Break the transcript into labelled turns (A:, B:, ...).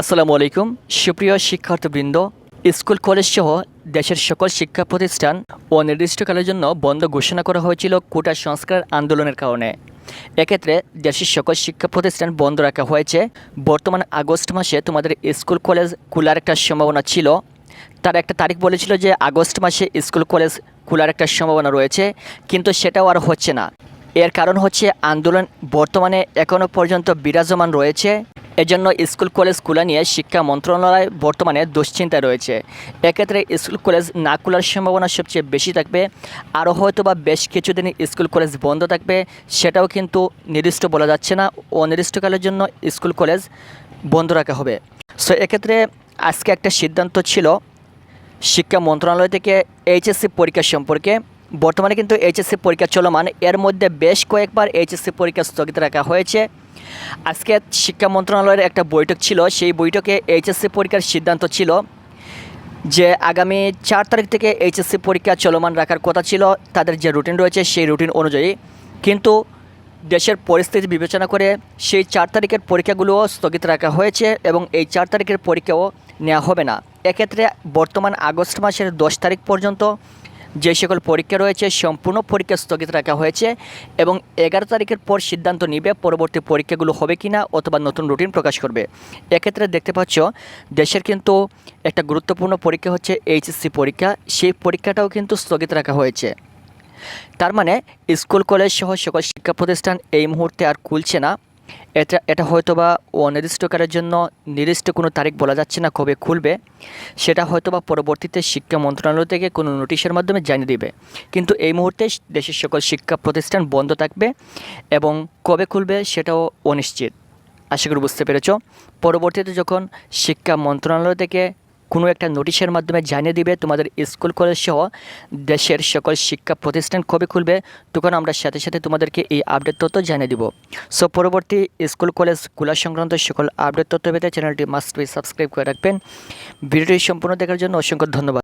A: আসসালামু আলাইকুম। সুপ্রিয় শিক্ষার্থীবৃন্দ, স্কুল, কলেজ সহ দেশের সকল শিক্ষা প্রতিষ্ঠান অনির্দিষ্টকালের জন্য বন্ধ ঘোষণা করা হয়েছিল কোটা সংস্কার আন্দোলনের কারণে। এক্ষেত্রে দেশের সকল শিক্ষা প্রতিষ্ঠান বন্ধ রাখা হয়েছে। বর্তমান আগস্ট মাসে তোমাদের স্কুল, কলেজ খোলার একটা সম্ভাবনা ছিল। তার একটা তারিখ বলেছিল যে আগস্ট মাসে স্কুল, কলেজ খোলার একটা সম্ভাবনা রয়েছে, কিন্তু সেটাও আর হচ্ছে না। এর কারণ হচ্ছে আন্দোলন বর্তমানে এখনও পর্যন্ত বিরাজমান রয়েছে। এজন্য স্কুল কলেজ খোলা নিয়ে শিক্ষা মন্ত্রণালয় বর্তমানে দুশ্চিন্তায় রয়েছে। এক্ষেত্রে স্কুল কলেজ না খোলার সম্ভাবনা সবচেয়ে বেশি থাকবে। আরও হয়তো বা বেশ কিছুদিন স্কুল কলেজ বন্ধ থাকবে, সেটাও কিন্তু নির্দিষ্ট বলা যাচ্ছে না। অনির্দিষ্টকালের জন্য স্কুল কলেজ বন্ধ রাখা হবে। সো এক্ষেত্রে আজকে একটা সিদ্ধান্ত ছিল শিক্ষা মন্ত্রণালয় থেকে এইচএসসি পরীক্ষা সম্পর্কে। বর্তমানে কিন্তু এইচএসসি পরীক্ষা চলমান। এর মধ্যে বেশ কয়েকবার এইচএসসি পরীক্ষা স্থগিত রাখা হয়েছে। আজকে শিক্ষা মন্ত্রণালয়ের একটা বৈঠক ছিল। সেই বৈঠকে এইচএসসি পরীক্ষার সিদ্ধান্ত ছিল যে আগামী চার তারিখ থেকে এইচএসসি পরীক্ষা চলমান রাখার কথা ছিল। তাদের যে রুটিন রয়েছে সেই রুটিন অনুযায়ী। কিন্তু দেশের পরিস্থিতি বিবেচনা করে সেই চার তারিখের পরীক্ষাগুলোও স্থগিত রাখা হয়েছে এবং এই চার তারিখের পরীক্ষাও নেওয়া হবে না। এক্ষেত্রে বর্তমান আগস্ট মাসের দশ তারিখ পর্যন্ত যে সকল পরীক্ষা রয়েছে, সম্পূর্ণ পরীক্ষা স্থগিত রাখা হয়েছে এবং এগারো তারিখের পর সিদ্ধান্ত নিবে পরবর্তী পরীক্ষাগুলো হবে কি না অথবা নতুন রুটিন প্রকাশ করবে। এক্ষেত্রে দেখতে পাচ্ছ, দেশের কিন্তু একটা গুরুত্বপূর্ণ পরীক্ষা হচ্ছে এইচএসসি পরীক্ষা। সেই পরীক্ষাটাও কিন্তু স্থগিত রাখা হয়েছে। তার মানে স্কুল, কলেজ সহ সকল শিক্ষা প্রতিষ্ঠান এই মুহূর্তে আর খুলছে না। এটা এটা হয়তোবা অনির্দিষ্টকালের জন্য নির্দিষ্ট কোনো তারিখ বলা যাচ্ছে না কবে খুলবে, সেটা হয়তোবা পরবর্তীতে শিক্ষা মন্ত্রণালয় থেকে কোনো নোটিশের মাধ্যমে জানিয়ে দিবে। কিন্তু এই মুহূর্তে দেশের সকল শিক্ষা প্রতিষ্ঠান বন্ধ থাকবে এবং কবে খুলবে সেটাও অনিশ্চিত। আশা করি বুঝতে পেরেছ। পরবর্তীতে যখন শিক্ষা মন্ত্রণালয় থেকে কোনো একটা নোটিশের মাধ্যমে জানিয়ে দিবে তোমাদের স্কুল, কলেজ সহ দেশের সকল শিক্ষা প্রতিষ্ঠান কবে খুলবে। তখন আমরা সাথে সাথে তোমাদেরকে এই আপডেট তথ্য জানিয়ে দিব। সো পরবর্তী স্কুল, কলেজ খোলা সংক্রান্ত সকল আপডেট তথ্য পেতে চ্যানেলটি মাস্ট বি সাবস্ক্রাইব করে রাখবেন। ভিডিওটি সম্পূর্ণ দেখার জন্য অসংখ্য ধন্যবাদ।